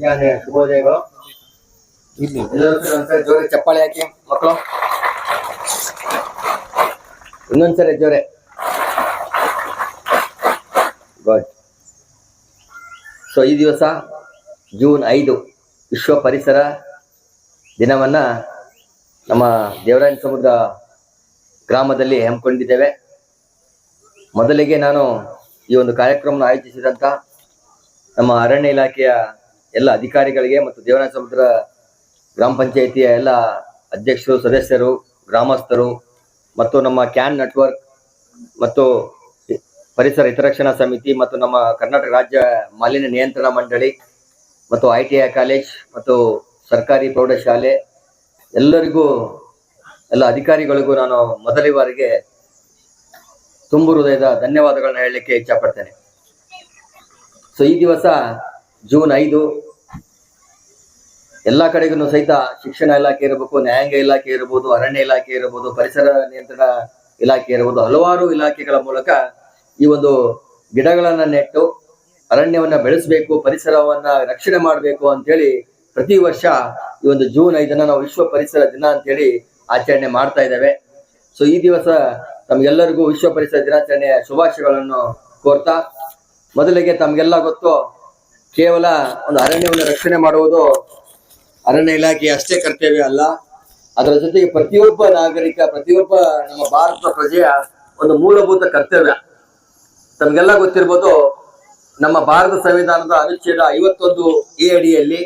ಮುಂಜಾನೆ ಶುಭೋದಯಗಳು ಜೋರೆ ಚಪ್ಪಾಳೆ ಹಾಕಿ ಮಕ್ಕಳು. ಇನ್ನೊಂದ್ಸರಿ ಜೋರೆ. ಗುಡ್ ಸೊ ಈ ದಿವಸ ಜೂನ್ ಐದು ವಿಶ್ವ ಪರಿಸರ ದಿನವನ್ನ ನಮ್ಮ ದೇವರಾಯನ ಸಮುದ್ರ ಗ್ರಾಮದಲ್ಲಿ ಹಮ್ಮಿಕೊಂಡಿದ್ದೇವೆ. ಮೊದಲಿಗೆ ನಾನು ಈ ಒಂದು ಕಾರ್ಯಕ್ರಮ ಆಯೋಜಿಸಿದಂಥ ನಮ್ಮ ಅರಣ್ಯ ಇಲಾಖೆಯ ಎಲ್ಲ ಅಧಿಕಾರಿಗಳಿಗೆ ಮತ್ತು ದೇವನ ಸಮುದ್ರ ಗ್ರಾಮ ಪಂಚಾಯಿತಿಯ ಎಲ್ಲ ಅಧ್ಯಕ್ಷರು, ಸದಸ್ಯರು, ಗ್ರಾಮಸ್ಥರು ಮತ್ತು ನಮ್ಮ ಕ್ಯಾನ್ ನೆಟ್ವರ್ಕ್ ಮತ್ತು ಪರಿಸರ ಹಿತರಕ್ಷಣಾ ಸಮಿತಿ ಮತ್ತು ನಮ್ಮ ಕರ್ನಾಟಕ ರಾಜ್ಯ ಮಾಲಿನ್ಯ ನಿಯಂತ್ರಣ ಮಂಡಳಿ ಮತ್ತು ಐ ಟಿ ಐ ಕಾಲೇಜ್ ಮತ್ತು ಸರ್ಕಾರಿ ಪ್ರೌಢಶಾಲೆ ಎಲ್ಲರಿಗೂ, ಎಲ್ಲ ಅಧಿಕಾರಿಗಳಿಗೂ ನಾನು ಮೊದಲ ಬಾರಿಗೆ ತುಂಬು ಹೃದಯದ ಧನ್ಯವಾದಗಳನ್ನ ಹೇಳಲಿಕ್ಕೆ ಇಚ್ಛಪಡ್ತೇನೆ. ಸೊ ಈ ದಿವಸ ಜೂನ್ ಐದು, ಎಲ್ಲ ಕಡೆಗೂ ಸಹಿತ ಶಿಕ್ಷಣ ಇಲಾಖೆ ಇರಬೇಕು, ನ್ಯಾಯಾಂಗ ಇಲಾಖೆ ಇರಬಹುದು ಅರಣ್ಯ ಇಲಾಖೆ ಇರಬಹುದು ಪರಿಸರ ನಿಯಂತ್ರಣ ಇಲಾಖೆ ಇರಬಹುದು ಹಲವಾರು ಇಲಾಖೆಗಳ ಮೂಲಕ ಈ ಒಂದು ಗಿಡಗಳನ್ನ ನೆಟ್ಟು ಅರಣ್ಯವನ್ನ ಬೆಳೆಸಬೇಕು, ಪರಿಸರವನ್ನ ರಕ್ಷಣೆ ಮಾಡಬೇಕು ಅಂತೇಳಿ ಪ್ರತಿ ವರ್ಷ ಈ ಒಂದು ಜೂನ್ ಐದನ್ನ ನಾವು ವಿಶ್ವ ಪರಿಸರ ದಿನ ಅಂತೇಳಿ ಆಚರಣೆ ಮಾಡ್ತಾ ಇದ್ದೇವೆ. ಸೊ, ಈ ದಿವಸ ತಮ್ಗೆಲ್ಲರಿಗೂ ವಿಶ್ವ ಪರಿಸರ ದಿನಾಚರಣೆಯ ಶುಭಾಶಯಗಳನ್ನು ಕೋರ್ತಾ, ಮೊದಲಿಗೆ ತಮ್ಗೆಲ್ಲ ಗೊತ್ತು ಕೇವಲ ಒಂದು ಅರಣ್ಯವನ್ನು ರಕ್ಷಣೆ ಮಾಡುವುದು ಅರಣ್ಯ ಇಲಾಖೆ ಅಷ್ಟೇ ಕರ್ತವ್ಯ ಅಲ್ಲ. ಅದರ ಜೊತೆಗೆ ಪ್ರತಿಯೊಬ್ಬ ನಾಗರಿಕ, ಪ್ರತಿಯೊಬ್ಬ ನಮ್ಮ ಭಾರತ ಪ್ರಜೆಯ ಒಂದು ಮೂಲಭೂತ ಕರ್ತವ್ಯ. ತಮಗೆಲ್ಲ ಗೊತ್ತಿರ್ಬೋದು, ನಮ್ಮ ಭಾರತ ಸಂವಿಧಾನದ ಅನುಚ್ಛೇದ ಐವತ್ತೊಂದು ಎ ಅಡಿಯಲ್ಲಿ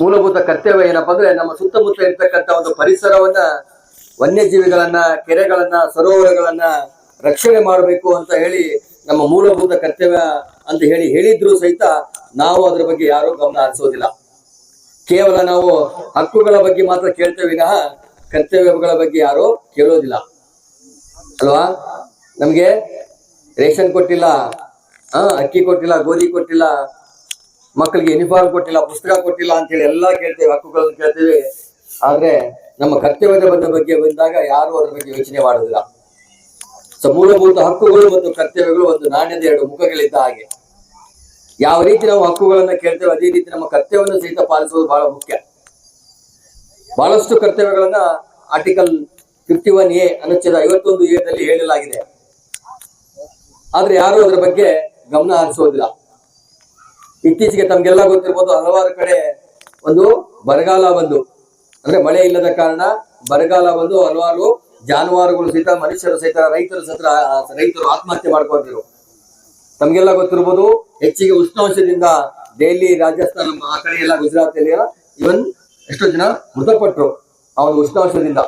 ಮೂಲಭೂತ ಕರ್ತವ್ಯ ಏನಪ್ಪಾ ಅಂದ್ರೆ ನಮ್ಮ ಸುತ್ತಮುತ್ತ ಇರ್ತಕ್ಕಂಥ ಒಂದು ಪರಿಸರವನ್ನ, ವನ್ಯಜೀವಿಗಳನ್ನ, ಕೆರೆಗಳನ್ನ, ಸರೋವರಗಳನ್ನ ರಕ್ಷಣೆ ಮಾಡಬೇಕು ಅಂತ ಹೇಳಿ ನಮ್ಮ ಮೂಲಭೂತ ಕರ್ತವ್ಯ ಅಂತ ಹೇಳಿ ಹೇಳಿದ್ರು ಸಹಿತ ನಾವು ಅದರ ಬಗ್ಗೆ ಯಾರು ಗಮನ ಹರಿಸೋದಿಲ್ಲ. ಕೇವಲ ನಾವು ಹಕ್ಕುಗಳ ಬಗ್ಗೆ ಮಾತ್ರ ಕೇಳ್ತೇವೆ ವಿನಃ ಕರ್ತವ್ಯಗಳ ಬಗ್ಗೆ ಯಾರು ಕೇಳೋದಿಲ್ಲ. ಅಲ್ವಾ? ನಮ್ಗೆ ರೇಷನ್ ಕೊಟ್ಟಿಲ್ಲ, ಆ, ಅಕ್ಕಿ ಕೊಟ್ಟಿಲ್ಲ, ಗೋಧಿ ಕೊಟ್ಟಿಲ್ಲ, ಮಕ್ಕಳಿಗೆ ಯೂನಿಫಾರ್ಮ್ ಕೊಟ್ಟಿಲ್ಲ, ಪುಸ್ತಕ ಕೊಟ್ಟಿಲ್ಲ ಅಂತೇಳಿ ಎಲ್ಲ ಕೇಳ್ತೇವೆ, ಹಕ್ಕುಗಳನ್ನು ಕೇಳ್ತೇವೆ. ಆದ್ರೆ ನಮ್ಮ ಕರ್ತವ್ಯದ ಬಗ್ಗೆ ಬಂದಾಗ ಯಾರು ಅದ್ರ ಬಗ್ಗೆ ಯೋಚನೆ ಮಾಡೋದಿಲ್ಲ ಸೊ ಮೂಲಭೂತ ಹಕ್ಕುಗಳು ಮತ್ತು ಕರ್ತವ್ಯಗಳು ಒಂದು ನಾಣ್ಯದ ಎರಡು ಮುಖಗಳಿದ್ದ ಹಾಗೆ. ಯಾವ ರೀತಿ ನಾವು ಹಕ್ಕುಗಳನ್ನ ಕೇಳ್ತೇವೆ ಅದೇ ರೀತಿ ನಮ್ಮ ಕರ್ತವ್ಯವನ್ನು ಸಹಿತ ಪಾಲಿಸುವುದು ಬಹಳ ಮುಖ್ಯ. ಬಹಳಷ್ಟು ಕರ್ತವ್ಯಗಳನ್ನ ಆರ್ಟಿಕಲ್ ಫಿಫ್ಟಿ ಒನ್ ಎ ಅನುಚ್ಛೇದ ಐವತ್ತೊಂದು ಎ ದಲ್ಲಿ ಹೇಳಲಾಗಿದೆ. ಆದ್ರೆ ಯಾರು ಅದರ ಬಗ್ಗೆ ಗಮನ ಹರಿಸೋದಿಲ್ಲ ಇತ್ತೀಚೆಗೆ ತಮ್ಗೆಲ್ಲ ಗೊತ್ತಿರ್ಬೋದು ಹಲವಾರು ಕಡೆ ಒಂದು ಬರಗಾಲ ಬಂದು, ಅಂದ್ರೆ ಮಳೆ ಇಲ್ಲದ ಕಾರಣ ಬರಗಾಲ ಬಂದು ಹಲವಾರು ಜಾನುವಾರುಗಳು ಸಹಿತ, ಮನುಷ್ಯರು ಸಹಿತ, ರೈತರು ಸಹಿತ ರೈತರು ಆತ್ಮಹತ್ಯೆ ಮಾಡ್ಕೊತಿರು ತಮ್ಗೆಲ್ಲ ಗೊತ್ತಿರ್ಬೋದು, ಹೆಚ್ಚಿಗೆ ಉಷ್ಣಾಂಶದಿಂದ ದೆಹಲಿ, ರಾಜಸ್ಥಾನ ಆ ಕಡೆ ಎಲ್ಲ ಗುಜರಾತ್ ಅಲ್ಲಿ ಇವನ್ ಎಷ್ಟೋ ಜನ ಮೃತಪಟ್ಟರು ಆ ಒಂದು ಉಷ್ಣಾಂಶದಿಂದ.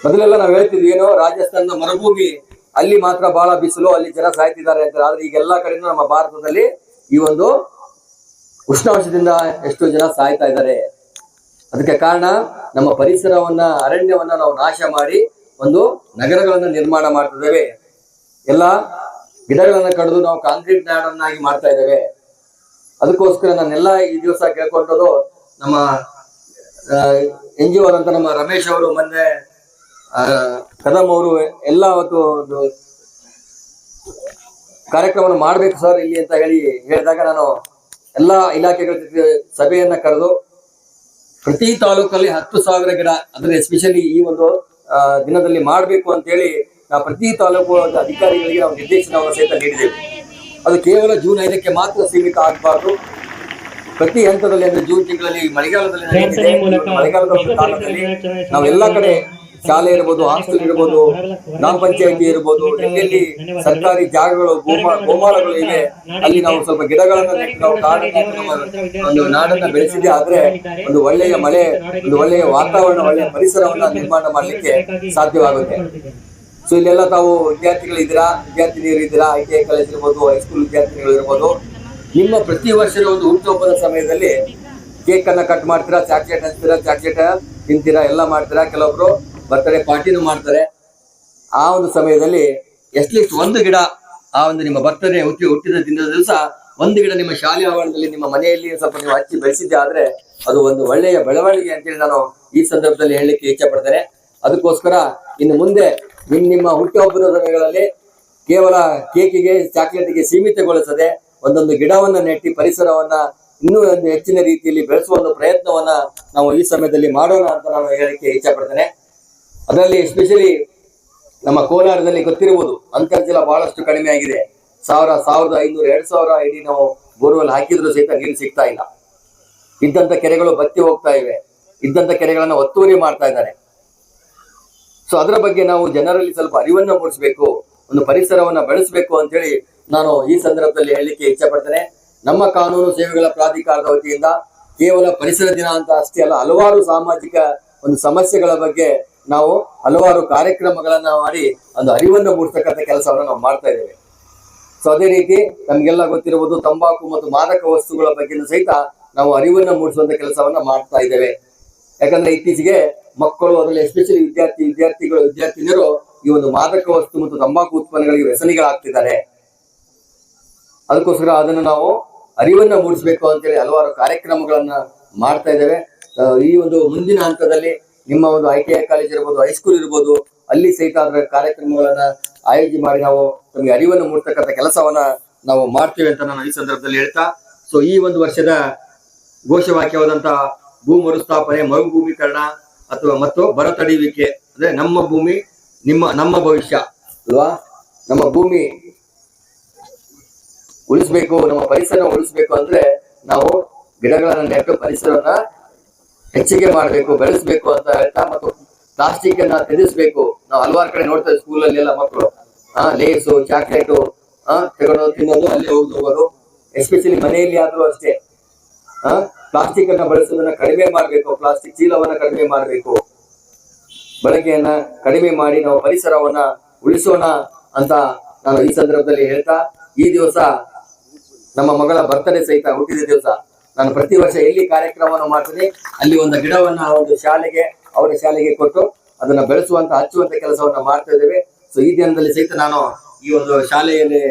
ಮೊದಲೆಲ್ಲ ನಾವು ಹೇಳ್ತಿದ್ವಿ, ಏನೋ ರಾಜಸ್ಥಾನದ ಮರುಭೂಮಿ, ಅಲ್ಲಿ ಮಾತ್ರ ಬಹಳ ಬಿಸಿಲು, ಅಲ್ಲಿ ಜನ ಸಾಯ್ತಿದ್ದಾರೆ ಅಂತ. ಆದ್ರೆ ಈಗ ಎಲ್ಲಾ ಕಡೆನೂ ನಮ್ಮ ಭಾರತದಲ್ಲಿ ಈ ಒಂದು ಉಷ್ಣಾಂಶದಿಂದ ಎಷ್ಟೋ ಜನ ಸಾಯ್ತಾ ಇದ್ದಾರೆ. ಅದಕ್ಕೆ ಕಾರಣ ನಮ್ಮ ಪರಿಸರವನ್ನ, ಅರಣ್ಯವನ್ನ ನಾವು ನಾಶ ಮಾಡಿ ಒಂದು ನಗರಗಳನ್ನ ನಿರ್ಮಾಣ ಮಾಡ್ತಿದ್ದೇವೆ ಎಲ್ಲ ಗಿಡಗಳನ್ನ ಕಡಿದು ನಾವು ಕಾಂಕ್ರೀಟ್ ನಾಡನ್ನಾಗಿ ಮಾಡ್ತಾ ಇದ್ದೇವೆ. ಅದಕ್ಕೋಸ್ಕರ ನಾನೆಲ್ಲ ಈ ದಿವಸ ಕೇಳ್ಕೊಂಡದ್ದು ನಮ್ಮ ಎನ್ ಜಿ ಅಂತ ನಮ್ಮ ರಮೇಶ್ ಅವರು ಮೊನ್ನೆ ಕದಮ್ ಕದಂ ಅವರು ಎಲ್ಲ ಅವತ್ತು ಒಂದು ಕಾರ್ಯಕ್ರಮವನ್ನು ಮಾಡ್ಬೇಕು ಸರ್ ಇಲ್ಲಿ ಅಂತ ಹೇಳಿ ಹೇಳಿದಾಗ ನಾನು ಎಲ್ಲಾ ಇಲಾಖೆಗಳ ಜೊತೆ ಸಭೆಯನ್ನ ಕರೆದು ಪ್ರತಿ ತಾಲೂಕಲ್ಲಿ ಹತ್ತು ಸಾವಿರ ಗಿಡ ಅಂದ್ರೆ ಎಸ್ಪೆಷಲಿ ಈ ಒಂದು ದಿನದಲ್ಲಿ ಮಾಡಬೇಕು ಅಂತ ಹೇಳಿ ನಾವು ಪ್ರತಿ ತಾಲೂಕು ಅಧಿಕಾರಿಗಳಿಗೆ ನಾವು ನಿರ್ದೇಶನವನ್ನು ಸಹಿತ ನೀಡಿದ್ದೇವೆ ಅದು ಕೇವಲ ಜೂನ್ ಐದಕ್ಕೆ ಮಾತ್ರ ಸೀಮಿತ ಆಗಬಾರ್ದು ಪ್ರತಿ ಹಂತದಲ್ಲಿ ಅಂದ್ರೆ ಜೂನ್ ತಿಂಗಳಲ್ಲಿ ಮಳೆಗಾಲದಲ್ಲಿ. ಮಳೆಗಾಲದ ಒಂದು ಕಾಲದಲ್ಲಿ ನಾವು ಎಲ್ಲಾ ಕಡೆ ಶಾಲೆ ಇರ್ಬೋದು, ಹಾಸ್ಟೆಲ್ ಇರ್ಬೋದು ಗ್ರಾಮ ಪಂಚಾಯತಿ ಇರ್ಬೋದು ಎಲ್ಲೆಲ್ಲಿ ಸರ್ಕಾರಿ ಜಾಗಗಳು, ಗೋಮಾ, ಗೋಮಾಳಗಳು ಇವೆ, ಅಲ್ಲಿ ನಾವು ಸ್ವಲ್ಪ ಗಿಡಗಳನ್ನು ನಾವು ಒಂದು ನಾಡನ್ನ ಬೆಳೆಸಿದೆ ಆದ್ರೆ ಒಂದು ಒಳ್ಳೆಯ ಮಳೆ, ಒಂದು ಒಳ್ಳೆಯ ವಾತಾವರಣ, ಒಳ್ಳೆಯ ಪರಿಸರವನ್ನ ನಿರ್ಮಾಣ ಮಾಡಲಿಕ್ಕೆ ಸಾಧ್ಯವಾಗುತ್ತೆ. ಸೊ, ಇಲ್ಲೆಲ್ಲ ತಾವು ವಿದ್ಯಾರ್ಥಿಗಳಿದ್ದೀರಾ ವಿದ್ಯಾರ್ಥಿನಿಯರು ಇದ್ದೀರಾ? ಐ ಟಿ ಐ ಕಾಲೇಜ್ ಇರ್ಬೋದು ಹೈಸ್ಕೂಲ್ ವಿದ್ಯಾರ್ಥಿಗಳು ಇರ್ಬೋದು. ನಿಮ್ಮ ಪ್ರತಿ ವರ್ಷದ ಒಂದು ಹುಟ್ಟುಹಬ್ಬದ ಸಮಯದಲ್ಲಿ ಕೇಕ್ ಅನ್ನ ಕಟ್ ಮಾಡ್ತೀರಾ? ಚಾಕ್ಲೇಟ್ ಹಂಚ್ತೀರಾ? ಚಾಕ್ಲೇಟ್ ತಿಂತೀರಾ? ಎಲ್ಲ ಮಾಡ್ತೀರಾ? ಕೆಲವೊಬ್ರು ಬರ್ತ್ಡೇ ಪಾರ್ಟಿನೂ ಮಾಡ್ತಾರೆ. ಆ ಒಂದು ಸಮಯದಲ್ಲಿ ಎಷ್ಟ್ ಒಂದು ಗಿಡ ಆ ಒಂದು ನಿಮ್ಮ ಬರ್ತನೆ ಹುಟ್ಟಿ ಹುಟ್ಟಿದ ದಿನದ ದಿವಸ ಒಂದು ಗಿಡ ನಿಮ್ಮ ಶಾಲೆ ಆವರಣದಲ್ಲಿ ನಿಮ್ಮ ಮನೆಯಲ್ಲಿ ಸ್ವಲ್ಪ ನೀವು ಹಚ್ಚಿ ಬೆಳೆಸಿದ್ದೆ ಆದ್ರೆ ಅದು ಒಂದು ಒಳ್ಳೆಯ ಬೆಳವಣಿಗೆ ಅಂತೇಳಿ ನಾನು ಈ ಸಂದರ್ಭದಲ್ಲಿ ಹೇಳಲಿಕ್ಕೆ ಇಚ್ಛೆ ಪಡ್ತೇನೆ. ಅದಕ್ಕೋಸ್ಕರ ಇನ್ನು ಮುಂದೆ ನಿಮ್ಮ ನಿಮ್ಮ ಹುಟ್ಟುಹಬ್ಬದ ಸಮಯಗಳಲ್ಲಿ ಕೇವಲ ಕೇಕಿಗೆ, ಚಾಕ್ಲೇಟ್ಗೆ ಸೀಮಿತಗೊಳಿಸದೆ ಒಂದೊಂದು ಗಿಡವನ್ನ ನೆಟ್ಟಿ ಪರಿಸರವನ್ನ ಇನ್ನೂ ಒಂದು ಹೆಚ್ಚಿನ ರೀತಿಯಲ್ಲಿ ಬೆಳೆಸುವ ಒಂದು ಪ್ರಯತ್ನವನ್ನ ನಾವು ಈ ಸಮಯದಲ್ಲಿ ಮಾಡೋಣ ಅಂತ ನಾನು ಹೇಳಲಿಕ್ಕೆ ಇಚ್ಛೆ ಪಡ್ತೇನೆ. ಅದರಲ್ಲಿ ಎಸ್ಪೆಷಲಿ ನಮ್ಮ ಕೋಲಾರದಲ್ಲಿ ಗೊತ್ತಿರಬಹುದು ಅಂತರ್ಜಲ ಬಹಳಷ್ಟು ಕಡಿಮೆ ಆಗಿದೆ. ಸಾವಿರ, ಸಾವಿರದ ಐನೂರು, ಎರಡು ಸಾವಿರ ಇಡೀ ನಾವು ಬೋರ್ವೆಲ್ ಹಾಕಿದ್ರು ಸಹಿತ ನೀರು ಸಿಗ್ತಾ ಇಲ್ಲ. ಇದ್ದಂತ ಕೆರೆಗಳು ಬತ್ತಿ ಹೋಗ್ತಾ ಇವೆ. ಇದ್ದಂತ ಕೆರೆಗಳನ್ನ ಒತ್ತುವರಿ ಮಾಡ್ತಾ ಇದ್ದಾರೆ. ಸೊ ಅದರ ಬಗ್ಗೆ ನಾವು ಜನರಲ್ಲಿ ಸ್ವಲ್ಪ ಅರಿವನ್ನ ಮೂಡಿಸಬೇಕು, ಒಂದು ಪರಿಸರವನ್ನ ಬೆಳೆಸಬೇಕು ಅಂತೇಳಿ ನಾನು ಈ ಸಂದರ್ಭದಲ್ಲಿ ಹೇಳಲಿಕ್ಕೆ ಇಚ್ಛೆ ಪಡ್ತೇನೆ ನಮ್ಮ ಕಾನೂನು ಸೇವೆಗಳ ಪ್ರಾಧಿಕಾರದ ವತಿಯಿಂದ ಕೇವಲ ಪರಿಸರ ದಿನ ಅಂತ ಅಷ್ಟೇ ಅಲ್ಲ, ಹಲವಾರು ಸಾಮಾಜಿಕ ಒಂದು ಸಮಸ್ಯೆಗಳ ಬಗ್ಗೆ ನಾವು ಹಲವಾರು ಕಾರ್ಯಕ್ರಮಗಳನ್ನ ಮಾಡಿ ಒಂದು ಅರಿವನ್ನು ಮೂಡಿಸ್ತಕ್ಕಂಥ ಕೆಲಸವನ್ನು ನಾವು ಮಾಡ್ತಾ ಇದ್ದೇವೆ. ಸೊ ಅದೇ ರೀತಿ ನಮಗೆಲ್ಲ ಗೊತ್ತಿರುವುದು ತಂಬಾಕು ಮತ್ತು ಮಾದಕ ವಸ್ತುಗಳ ಬಗ್ಗೆನೂ ಸಹಿತ ನಾವು ಅರಿವನ್ನ ಮೂಡಿಸುವಂತ ಕೆಲಸವನ್ನ ಮಾಡ್ತಾ ಇದ್ದೇವೆ. ಯಾಕಂದ್ರೆ ಇತ್ತೀಚೆಗೆ ಮಕ್ಕಳು ಅದರಲ್ಲಿ ಎಸ್ಪೆಷಲಿ ವಿದ್ಯಾರ್ಥಿ, ವಿದ್ಯಾರ್ಥಿಗಳು, ವಿದ್ಯಾರ್ಥಿನಿಯರು ಈ ಒಂದು ಮಾದಕ ವಸ್ತು ಮತ್ತು ತಂಬಾಕು ಉತ್ಪನ್ನಗಳಿಗೆ ವ್ಯಸನಿಗಳಾಗ್ತಿದ್ದಾರೆ. ಅದಕ್ಕೋಸ್ಕರ ಅದನ್ನು ನಾವು ಅರಿವನ್ನ ಮೂಡಿಸಬೇಕು ಅಂತೇಳಿ ಹಲವಾರು ಕಾರ್ಯಕ್ರಮಗಳನ್ನ ಮಾಡ್ತಾ ಇದ್ದೇವೆ. ಈ ಒಂದು ಮುಂದಿನ ಹಂತದಲ್ಲಿ ನಿಮ್ಮ ಒಂದು ಐ ಟಿ ಐ ಕಾಲೇಜ್ ಇರ್ಬೋದು ಹೈಸ್ಕೂಲ್ ಇರ್ಬೋದು, ಅಲ್ಲಿ ಸಹಿತ ಅದರ ಕಾರ್ಯಕ್ರಮಗಳನ್ನ ಆಯೋಜನೆ ಮಾಡಿ ನಾವು ನಮಗೆ ಅರಿವನ್ನು ಮೂಡ್ತಕ್ಕಂಥ ಕೆಲಸವನ್ನ ನಾವು ಮಾಡ್ತೇವೆ ಅಂತ ನಾನು ಈ ಸಂದರ್ಭದಲ್ಲಿ ಹೇಳ್ತಾ ಸೊ ಈ ಒಂದು ವರ್ಷದ ಘೋಷವಾಕ್ಯವಾದಂತಹ ಭೂ ಮರುಸ್ಥಾಪನೆ ಮರುಭೂಮೀಕರಣ ಅಥವಾ ಮತ್ತು ಬರ ತಡೆಯುವಿಕೆ ಅಂದ್ರೆ ನಮ್ಮ ಭೂಮಿ, ನಿಮ್ಮ, ನಮ್ಮ ಭವಿಷ್ಯ ಅಲ್ವಾ? ನಮ್ಮ ಭೂಮಿ ಉಳಿಸ್ಬೇಕು, ನಮ್ಮ ಪರಿಸರ ಉಳಿಸ್ಬೇಕು ಅಂದ್ರೆ ನಾವು ಗಿಡಗಳನ್ನ ನೆಟ್ಟು ಪರಿಸರವನ್ನ ಹೆಚ್ಚಿಗೆ ಮಾಡಬೇಕು, ಬೆಳೆಸಬೇಕು ಅಂತ ಹೇಳ್ತಾ ಮತ್ತು ಪ್ಲಾಸ್ಟಿಕ್ ಅನ್ನ ತ್ಯಜಿಸ್ಬೇಕು ನಾವು ಹಲವಾರು ಕಡೆ ನೋಡ್ತೇವೆ ಸ್ಕೂಲಲ್ಲಿ ಎಲ್ಲ ಮಕ್ಕಳು ಹಾ ಲೇಸು ಚಾಕ್ಲೇಟು ತಗೊಂಡು ತಿನ್ನೋದು, ಅಲ್ಲಿ ಹೋಗಿ ಹೋಗೋದು ಎಸ್ಪೆಷಲಿ ಮನೆಯಲ್ಲಿ ಆದ್ರೂ ಅಷ್ಟೇ. ಹಾ ಪ್ಲಾಸ್ಟಿಕ್ ಅನ್ನ ಬಳಸೋದನ್ನ ಕಡಿಮೆ ಮಾಡಬೇಕು ಪ್ಲಾಸ್ಟಿಕ್ ಚೀಲವನ್ನ ಕಡಿಮೆ ಮಾಡಬೇಕು. ಬಳಕೆಯನ್ನ ಕಡಿಮೆ ಮಾಡಿ ನಾವು ಪರಿಸರವನ್ನ ಉಳಿಸೋಣ ಅಂತ ನಾನು ಈ ಸಂದರ್ಭದಲ್ಲಿ ಹೇಳ್ತಾ, ಈ ದಿವಸ ನಮ್ಮ ಮಗಳ ಬರ್ತಡೇ ಸಹಿತ ಹುಟ್ಟಿದ ದಿವಸ. ನಾನು ಪ್ರತಿ ವರ್ಷ ಎಲ್ಲಿ ಕಾರ್ಯಕ್ರಮವನ್ನು ಮಾಡ್ತೀನಿ, ಅಲ್ಲಿ ಒಂದು ಗಿಡವನ್ನ ಒಂದು ಶಾಲೆಗೆ, ಅವರ ಶಾಲೆಗೆ ಕೊಟ್ಟು ಅದನ್ನ ಬೆಳೆಸುವಂತ, ಹಚ್ಚುವಂತ ಕೆಲಸವನ್ನ ಮಾಡ್ತಾ ಇದ್ದೇವೆ. ಸೊ ಈ ದಿನದಲ್ಲಿ ಸಹಿತ ನಾನು ಈ ಒಂದು ಶಾಲೆಯಲ್ಲಿ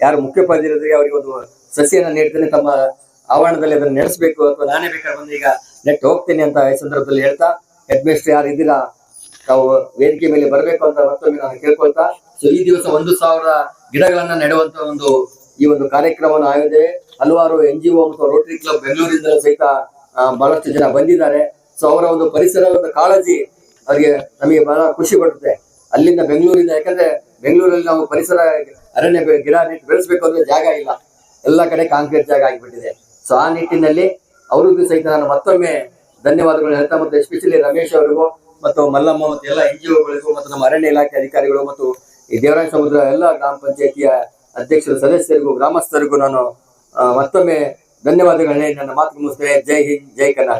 ಯಾರು ಮುಖ್ಯೋಪಾಧ್ಯಾಯರಿಗೆ ಅವರಿಗೆ ಒಂದು ಸಸಿಯನ್ನ ನೀಡ್ತೇನೆ, ತಮ್ಮ ಆವರಣದಲ್ಲಿ ಅದನ್ನ ನಡೆಸಬೇಕು ಅಥವಾ ನಾನೇ ಬೇಕಾದ್ರೆ ಬಂದು ಈಗ ನೆಟ್ ಹೋಗ್ತೇನೆ ಅಂತ ಈ ಸಂದರ್ಭದಲ್ಲಿ ಹೇಳ್ತಾ ಹೆಡ್ ಮೇಸ್ಟರ್ ಯಾರು ಇದ್ದೀರಾ, ತಾವು ವೇದಿಕೆ ಮೇಲೆ ಬರಬೇಕು ಅಂತ ಮತ್ತೊಮ್ಮೆ ನಾನು ಕೇಳ್ಕೊಳ್ತಾ ಸೊ ಈ ದಿವಸ ಒಂದು ಸಾವಿರ ಗಿಡಗಳನ್ನ ನೆಡುವಂತ ಒಂದು ಈ ಒಂದು ಕಾರ್ಯಕ್ರಮವನ್ನು ಆಯೋಜನೆ ಹಲವಾರು ಎನ್ ಜಿ ಓ ಮತ್ತು ರೋಟರಿ ಕ್ಲಬ್ ಬೆಂಗಳೂರಿಂದ ಸಹಿತ ಬಹಳಷ್ಟು ಜನ ಬಂದಿದ್ದಾರೆ. ಸೊ ಅವರ ಒಂದು ಪರಿಸರದ ಕಾಳಜಿ ಅವರಿಗೆ ನಮಗೆ ಬಹಳ ಖುಷಿ ಕೊಡುತ್ತೆ. ಅಲ್ಲಿಂದ ಬೆಂಗಳೂರಿಂದ, ಯಾಕಂದ್ರೆ ಬೆಂಗಳೂರಲ್ಲಿ ನಾವು ಪರಿಸರ ಅರಣ್ಯ ಗಿಡ ನೆಟ್ಟು ಬೆಳೆಸಬೇಕು ಅಂದ್ರೆ ಜಾಗ ಇಲ್ಲ. ಎಲ್ಲ ಕಡೆ ಕಾಂಕ್ರೀಟ್ ಜಾಗ ಆಗಿಬಿಟ್ಟಿದೆ. ಸೊ ಆ ನಿಟ್ಟಿನಲ್ಲಿ ಅವ್ರಿಗೂ ಸಹಿತ ನಾನು ಮತ್ತೊಮ್ಮೆ ಧನ್ಯವಾದಗಳು ಹೇಳ್ತಾ ಮತ್ತು ಎಸ್ಪೆಷಲಿ ರಮೇಶ್ ಅವರಿಗೂ ಮತ್ತು ಮಲ್ಲಮ್ಮ ಮತ್ತು ಎಲ್ಲ ಎನ್ ಜಿ ಒಗಳಿಗೂ ಮತ್ತು ನಮ್ಮ ಅರಣ್ಯ ಇಲಾಖೆ ಅಧಿಕಾರಿಗಳು ಮತ್ತು ಈ ದೇವರಾಯ ಸಮುದ್ರ ಎಲ್ಲ ಗ್ರಾಮ ಪಂಚಾಯತಿಯ ಅಧ್ಯಕ್ಷರು ಸದಸ್ಯರಿಗೂ ಗ್ರಾಮಸ್ಥರಿಗೂ ನಾನು ಮತ್ತೊಮ್ಮೆ ಧನ್ಯವಾದಗಳನ್ನ ನನ್ನ ಮಾತು ಮುಗಿಸ್ತೇನೆ. ಜೈ ಹಿಂದ್ ಜೈ ಕರ್ನಾಟಕ.